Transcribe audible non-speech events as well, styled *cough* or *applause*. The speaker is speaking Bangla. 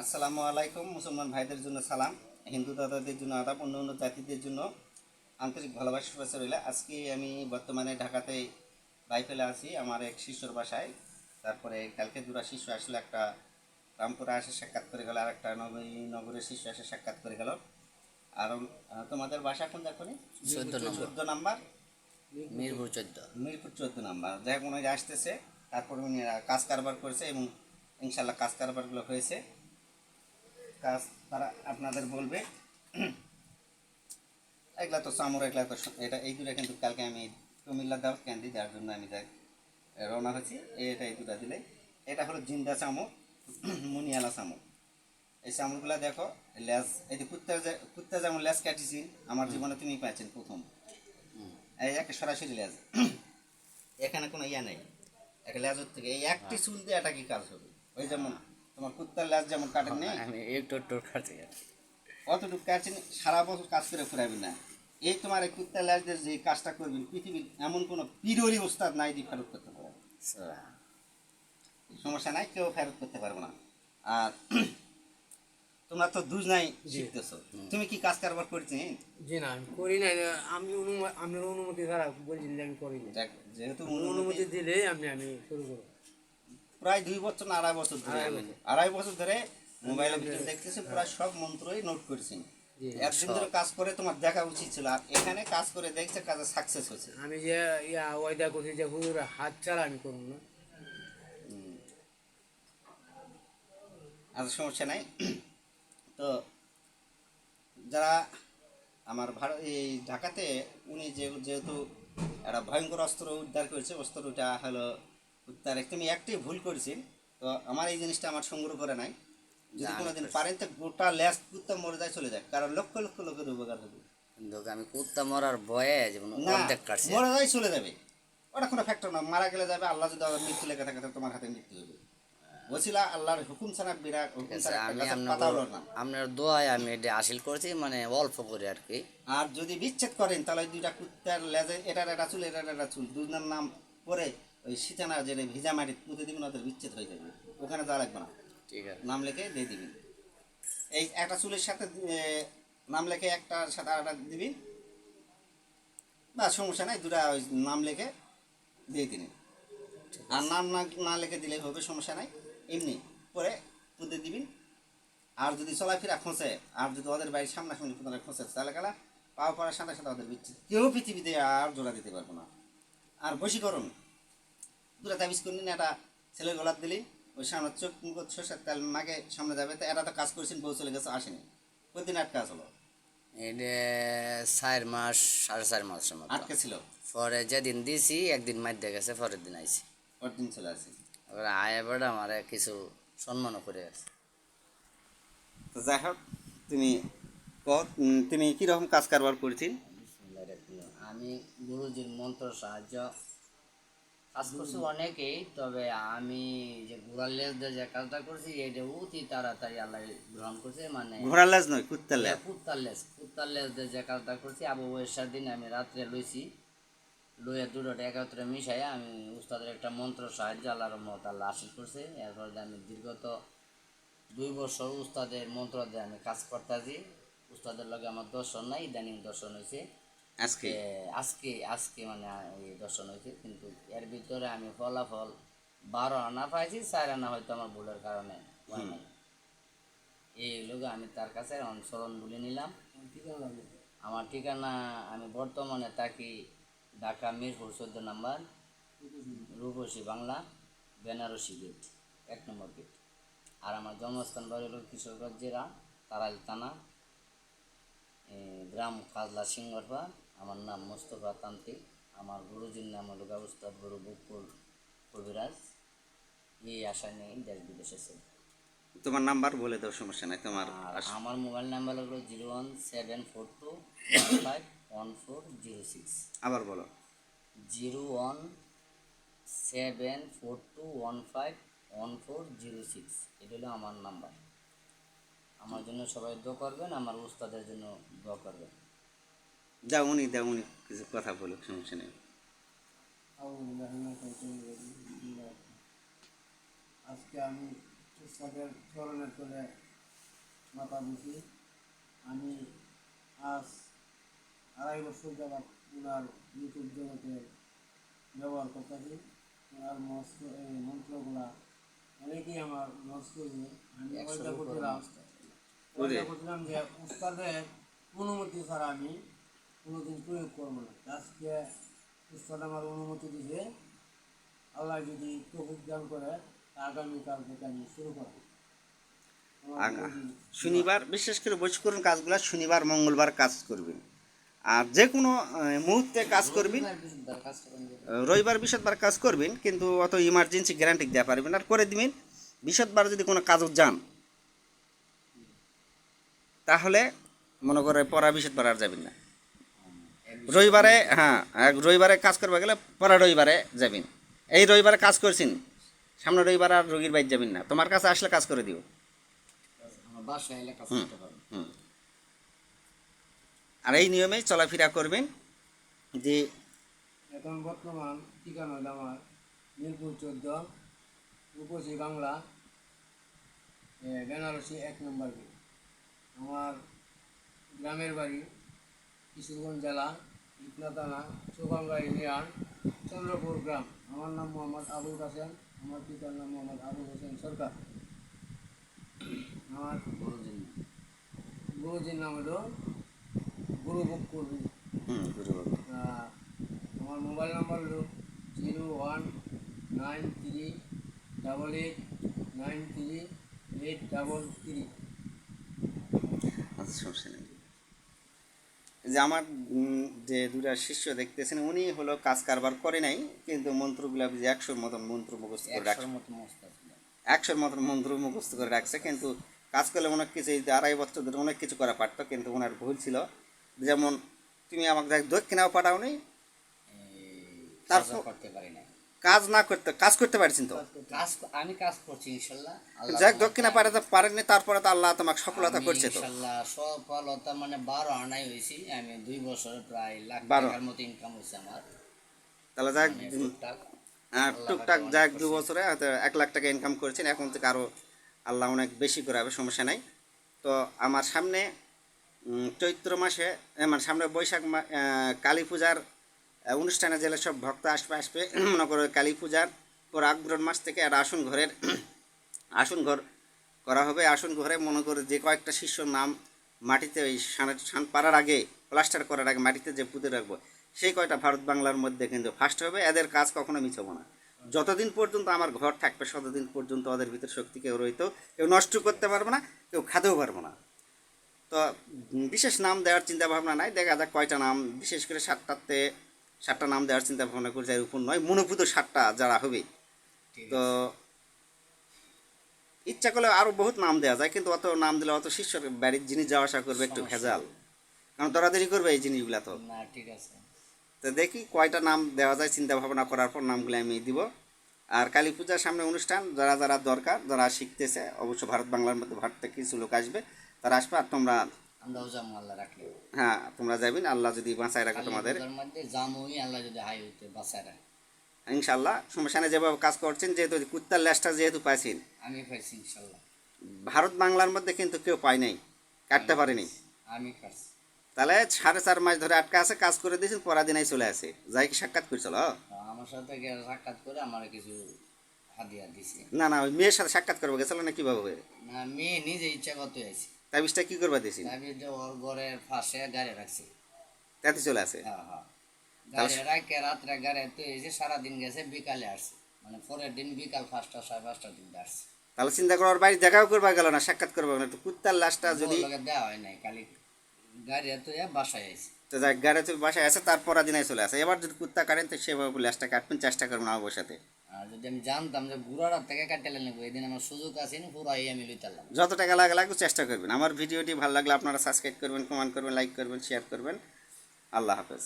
আসসালামু আলাইকুম মুসলমান ভাইদের জন্য সালাম হিন্দু দাদাদের জন্য আদাব অন্য অন্য জাতিদের জন্য আন্তরিক ভালোবাসা শুভেচ্ছা রইল। আজকে আমি বর্তমানে ঢাকাতে বাইফেলে আছি আমার এক শিষ্যর বাসায়। তারপরে কালকে দুরা শিষ্য আসলে একটা রামপুরা এসে সাক্ষাৎ করে গেল আর একটা নগরের শিষ্য এসে সাক্ষাৎ করে গেল। আর তোমাদের বাসা কোন দেখো চোদ্দ চোদ্দ নাম্বার? মিরপুর চোদ্দ। মিরপুর চোদ্দ নাম্বার। যাই হোক উনি আসতেছে তারপর উনি কাজ কারবার করেছে এবং ইনশাল্লাহ কাজ কারবারগুলো হয়েছে। কাজ তারা আপনাদের বলবে। এগুলা তো চামড় এগুলা তো এটা এই দুটা কিন্তু কালকে আমি কুমিল্লা দাওয়াত ক্যান্ডি যার জন্য আমি যাই রওনা হচ্ছি এটা এই দুটা দিলে এটা হলো জিন্দা চামড় মুনিয়ালা চামড় এই চামড়গুলা দেখো লেজ এই যে কুত্তার যে কুত্তা যেমন লেজ কাটিছি আমার জীবনে তুমি পাইছেন প্রথম। এই একটা সরাসরি লেজ। এখানে কোনো ইয়া নেই। একটা লেজের থেকে এই একটি চুল দিয়ে এটা কি কাজ হবে? ওই যেমন তোমার কুত্তার লেজ যেমন কাটেন নেই? আমি একটু একটু কাটতে গেছি অতটুকু কাটছেন সারা বছর কাজ করে ফুরাবি না। এই তোমার এই কুত্তার লেজ দিয়ে যে কাজটা করবেন পৃথিবীর এমন কোনো পিরোরি ওস্তাদ নাই দিয়ে ফেরত করতে পারে সমস্যা নাই কেউ ফেরত করতে পারব না। আর *clears throat* তোমরা তো দুজ নাই শিখতেছো তুমি কি কাজ কারবার করছি? জি না আমি করি না আমি অনুমতি আপনার অনুমতি ছাড়া বলছেন যে আমি করি না যেহেতু অনুমতি অনুমতি দিলে আমি আমি শুরু করব। প্রায় দুই বছর না আড়াই বছর ধরে আড়াই বছর। ধরে মোবাইলে ভিডিও দেখতেছি প্রায় সব মন্ত্রই নোট করেছি। একদিন ধরে কাজ করে তোমার দেখা উচিত ছিল আর এখানে কাজ করে দেখছে কাজে সাকসেস হয়েছে। আমি যে ইয়া ওয়াইদা করছি যে হুজুর হাত ছাড়া আমি করব না। আর সমস্যা নাই। তো যারা আমার ভারত এই ঢাকাতে উনি যে যেহেতু একটা ভয়ঙ্কর অস্ত্র উদ্ধার করেছে অস্ত্রটা হলো উদ্ধার তুমি একটি ভুল করেছেন তো আমার এই জিনিসটা আমার সংগ্রহ করে নাই। যদি কোনোদিন পারেন তো গোটা ল্যাস কুত্তা মরে যায় চলে যায়। কারণ লক্ষ লক্ষ লোকের উপকার হবে। কিন্তু আমি কুত্তা মরার ভয়ে যেমন অর্ধেক কাটছে। মরে যায় চলে যাবে। ওটা কোনো ফ্যাক্টর না। মারা গেলে যাবে আল্লাহ যদি মৃত্যু লেগে থাকে তোমার হাতে মৃত্যু হবে। বলছিলা আল্লাহর হুকুম ছাড়া বিরাট হুকুম ছাড়া আমি আপনার দোয়ায় আমি এটা হাসিল করছি মানে অল্প করে আর কি। আর যদি বিচ্ছেদ করেন তাহলে দুইটা কুত্তার লেজে এটার একটা চুল এটার একটা চুল দুজনের নাম পরে ওই সীতানা যে ভিজা মাটি পুঁতে দিবেন ওদের বিচ্ছেদ হয়ে যাবে। ওখানে যাওয়া লাগবে না। ঠিক আছে। নাম লিখে দিয়ে দিবেন এই একটা চুলের সাথে নাম লিখে একটার সাথে আরেকটা দিবি। বা সমস্যা নাই দুটা ওই নাম লিখে দিয়ে দিন আর নাম না না লিখে দিলে হবে সমস্যা নাই। এমনি পরে পুঁতে দিবি। আর যদি চলাফেরা খোঁচে আর যদি ওদের বাড়ির সামনাসামনি কোথাও খোঁচে তাহলে গেলা পাওয়া পড়ার সাথে সাথে ওদের বিচ্ছেদ। কেউ পৃথিবীতে আর জোড়া দিতে পারব না। আর বশীকরণ দুটা তাবিজ করে নিন একটা ছেলের গলার দিলি ওই সামনে চোখ মুখ তেল মাকে সামনে যাবে তো এটা তো কাজ করেছেন বউ চলে গেছে আসেনি। কদিন আটকা হলো? এটা চার মাস সাড়ে চার মতো। আটকে ছিল? পরে যেদিন দিছি একদিন মাইর গেছে পরের দিন আইছি। পরের দিন চলে আসি। এবার আয়া বেড়া আমার কিছু সম্মানও করে গেছে তো যাই হোক তুমি তুমি কীরকম কাজ কারবার করেছেন আমি গুরুজির মন্ত্র সাহায্য কাজ করছি অনেকেই তবে আমি যে ঘোড়ার লেজ দিয়ে যে কাজটা করছি এটা অতি তাড়াতাড়ি আল্লাহ গ্রহণ করছে মানে ঘোড়ার লেজ নয় কুত্তার লেজ। কুত্তার লেজ কুত্তার লেজ দিয়ে যে কাজটা করছি আবু বয়সার দিন আমি রাত্রে লইছি লইয়া দুটোটা একত্রে মিশাই আমি উস্তাদের একটা মন্ত্র সাহায্য আল্লাহর রহমত আল্লাহ আশীষ করছে। এরপর আমি দীর্ঘত দুই বছর উস্তাদের মন্ত্র দিয়ে আমি কাজ করতেছি। উস্তাদের লগে আমার দর্শন নাই ইদানিং দর্শন হয়েছে আজকে? আজকে আজকে মানে দর্শন হয়েছে কিন্তু এর ভিতরে আমি ফলাফল বারো আনা পাইছি চার আনা হয়তো আমার ভুলের কারণে। এই লোক আমি তার কাছে অনুসরণ বলে নিলাম। আমার ঠিকানা আমি বর্তমানে থাকি ঢাকা মিরপুর চোদ্দ নাম্বার রূপসী বাংলা বেনারসি গেট এক নম্বর গেট। আর আমার জন্মস্থান বাড়ি হলো কিশোরগঞ্জ জেলা তারাইল থানা গ্রাম কাজলা সিঙ্গরপা আমার নাম মোস্তফা তান্ত্রিক। আমার গুরুজির নাম হলো গাউস্তাদ গুরু বুকুল কবিরাজ। এই আশা নিয়ে দেশ বিদেশে ছিল তোমার নাম্বার বলে দাও সমস্যা নাই তোমার আমার মোবাইল নাম্বার হলো zero one seven four two five one four zero six. আবার বলো। Zero one seven four two one five one four zero six. এটা হলো আমার নাম্বার। আমার জন্য সবাই দোয়া করবেন আমার উস্তাদের জন্য দোয়া করবেন। যাও উনি দাও উনি কিছু কথা বলুক সমস্যা নেই। আজকে আমি উস্তাদের স্মরণে করে মাথা দিছি আমি আজ আড়াই বছর যাবৎ ওনার ইউটিউব জগতে ব্যবহার করতেছি। ওনার মস্ত এই মন্ত্রগুলা অনেকেই আমার নষ্ট করেছে আমি করছিলাম করছিলাম যে উস্তাদের অনুমতি ছাড়া আমি কোনোদিন প্রয়োগ করব না। আজকে উস্তাদ আমার অনুমতি দিছে আল্লাহ যদি তৌফিক দান করে আগামীকাল থেকে আমি শুরু করব। শনিবার বিশেষ করে বৈশকরণ কাজগুলো শনিবার মঙ্গলবার কাজ করবেন। আর যে কোনো মুহূর্তে কাজ করবেন। রবিবার বৃহস্পতিবার কাজ করবেন কিন্তু অত ইমার্জেন্সি গ্যারান্টি দেওয়া পারবেন আর করে দিবেন। বৃহস্পতিবার যদি কোনো কাজও যান তাহলে মনে করে পরা বৃহস্পতিবার আর যাবেন না। রবিবারে হ্যাঁ রবিবারে কাজ করবে গেলে পরা রবিবারে যাবেন। এই রবিবারে কাজ করছেন সামনে রবিবার আর রোগীর বাইর যাবেন না। তোমার কাছে আসলে কাজ করে দিও আর এই নিয়মে চলাফেরা করবেন যে এখন বর্তমান ঠিকানা হলো আমার মিরপুর চোদ্দ রূপসী বাংলা বেনারসি এক নম্বর আমার গ্রামের বাড়ি কিশোরগঞ্জ জেলা। ইটনা থানা ইউনিয়ন চন্দ্রপুর গ্রাম। আমার নাম মোহাম্মদ আবুল কাসেম আমার পিতার নাম মোহাম্মদ আবুল হোসেন সরকার। আমার গুরুজির। গুরুজির নাম হলো গুরু আহ, আমার মোবাইল নাম্বার হলো zero one nine three double eight nine three eight double three. আচ্ছা সমস্যা যে আমার যে দুটা শিষ্য দেখতেছেন উনি হলো কাজ কারবার করে নাই কিন্তু মন্ত্রগুলা যে একশোর মতন মন্ত্র মুখস্থ করে রাখছে। একশোর মতন মন্ত্র মুখস্থ করে রাখছে কিন্তু কাজ করলে অনেক কিছু এই আড়াই বছর ধরে অনেক কিছু করা পারতো কিন্তু ওনার ভুল ছিল। যেমন তুমি আমাকে দেখ দক্ষিণাও পাঠাও নি তারপর করতে পারি না কাজ না করতে কাজ করতে পারছেন তো? কাজ আমি কাজ করছি ইনশাল্লাহ। যাক দক্ষিণা পাঠাতে পারেননি তারপরে তো আল্লাহ তোমাকে সফলতা করছে তো। ইনশাল্লাহ সফলতা মানে বারো আনাই হয়েছি আমি দুই বছর প্রায় লাখ বারো। টাকার মতো ইনকাম হয়েছে আমার। তাহলে যাক মানে টুকটাক। টুকটাক যাক দু বছরে হয়তো এক লাখ টাকা ইনকাম করেছেন এখন থেকে আরও আল্লাহ অনেক বেশি করে হবে সমস্যা নাই। তো আমার সামনে চৈত্র মাসে এ, মানে সামনে বৈশাখ কালী পূজার অনুষ্ঠানে জেলে সব ভক্ত আসবে আসবে। *clears throat* মনে করো কালী পূজার পর আগ্রহণ মাস থেকে আর আসন ঘরের, *clears throat* আসন ঘর করা হবে। আসন ঘরে মনে করে যে কয়েকটা শিষ্যর নাম মাটিতে ওই সান পাড়ার আগে, প্লাস্টার করার আগে মাটিতে যে পুঁতে রাখব, সেই কয়টা ভারত বাংলার মধ্যে কিন্তু ফার্স্ট হবে। এদের কাজ কখনো মিছবো না। যতদিন পর্যন্ত আমার ঘর থাকবে, ততদিন পর্যন্ত ওদের ভিতর শক্তি কেউ রইতো, কেউ নষ্ট করতে পারবে না, কেউ খাতেও পারব না। তো বিশেষ নাম দেওয়ার চিন্তা ভাবনা নাই। দেখা যাক কয়টা নাম, বিশেষ করে সাতটাতে সাতটা নাম দেওয়ার চিন্তা ভাবনা করছে এর উপর নয় মনোভূত সাতটা যারা হবে। তো ইচ্ছা করলে আরও বহুত নাম দেওয়া যায় কিন্তু অত নাম দিলে অত শিষ্যর বাড়ির জিনিস যাওয়া আসা করবে একটু ভেজাল। কারণ দরাদরি করবে এই জিনিসগুলা তো। না ঠিক আছে। তো দেখি কয়টা নাম দেওয়া যায় চিন্তা ভাবনা করার পর নামগুলো আমি দিব। আর কালী পূজার সামনে অনুষ্ঠান যারা যারা দরকার যারা শিখতেছে অবশ্য ভারত বাংলার মধ্যে ভারত থেকে কিছু লোক আসবে তারা আসবে আর তোমরা আমরাও যাব আল্লাহ রাখলে হ্যাঁ তোমরা যাবেন আল্লাহ যদি বাঁচায় রাখে তোমাদের। মধ্যে আল্লাহ যদি হাই হইতে বাঁচায় রাখে। ইনশাল্লাহ সমস্যা যেভাবে কাজ করছেন যেহেতু কুত্তার ল্যাসটা যেহেতু পাইছেন। আমি পাইছি ইনশাল্লাহ ভারত বাংলার মধ্যে কিন্তু কেউ পায় নাই কাটতে পারেনি। আমি পারছি তাহলে সাড়ে চার মাস ধরে আটকা আছে কাজ করে দিয়েছেন পরা দিনাই চলে আসে। যাই কি সাক্ষাৎ করছিল তো আমার সাথে সাক্ষাৎ করে আমার কিছু হাদিয়া দিছে। না না ওই মেয়ের সাথে সাক্ষাৎ করব গেছিল না কীভাবে না মেয়ে নিজে ইচ্ছা করতে হয়েছে তাবিজটা কি করবা দিয়েছি তাবিজটা ওর ঘরের পাশে গাড়ি রাখছি। তাতে চলে আসে হ্যাঁ হ্যাঁ। গাড়ি রাখে রাত্রে গাড়ি তো এসে সারাদিন গেছে বিকালে আসছে। মানে পরের দিন বিকাল পাঁচটা সাড়ে পাঁচটার দিন আসছে। তাহলে চিন্তা করো বাড়ি দেখাও করবা গেল না সাক্ষাৎ করবা না। একটু কুত্তার লাশটা যদি দেওয়া হয় নাই খালি গাড়ি তো বাসায় আইছে তো যাক গাড়ি চলে বাসায় আছে তারপর দিনে দিনাই চলে আসে। এবার যদি কুত্তা কাটেন তো সেভাবে লাশটা কাটবেন চেষ্টা করবেন আমার সাথে। আর যদি আমি জানতাম যে বুড়ার থেকে কাটালে নেব এদিন আমার সুযোগ আছে না পুরাই আমি লইতাম যত টাকা লাগে লাগবে চেষ্টা করবেন। আমার ভিডিওটি ভালো লাগলে আপনারা সাবস্ক্রাইব করবেন কমেন্ট করবেন লাইক করবেন শেয়ার করবেন। আল্লাহ হাফেজ।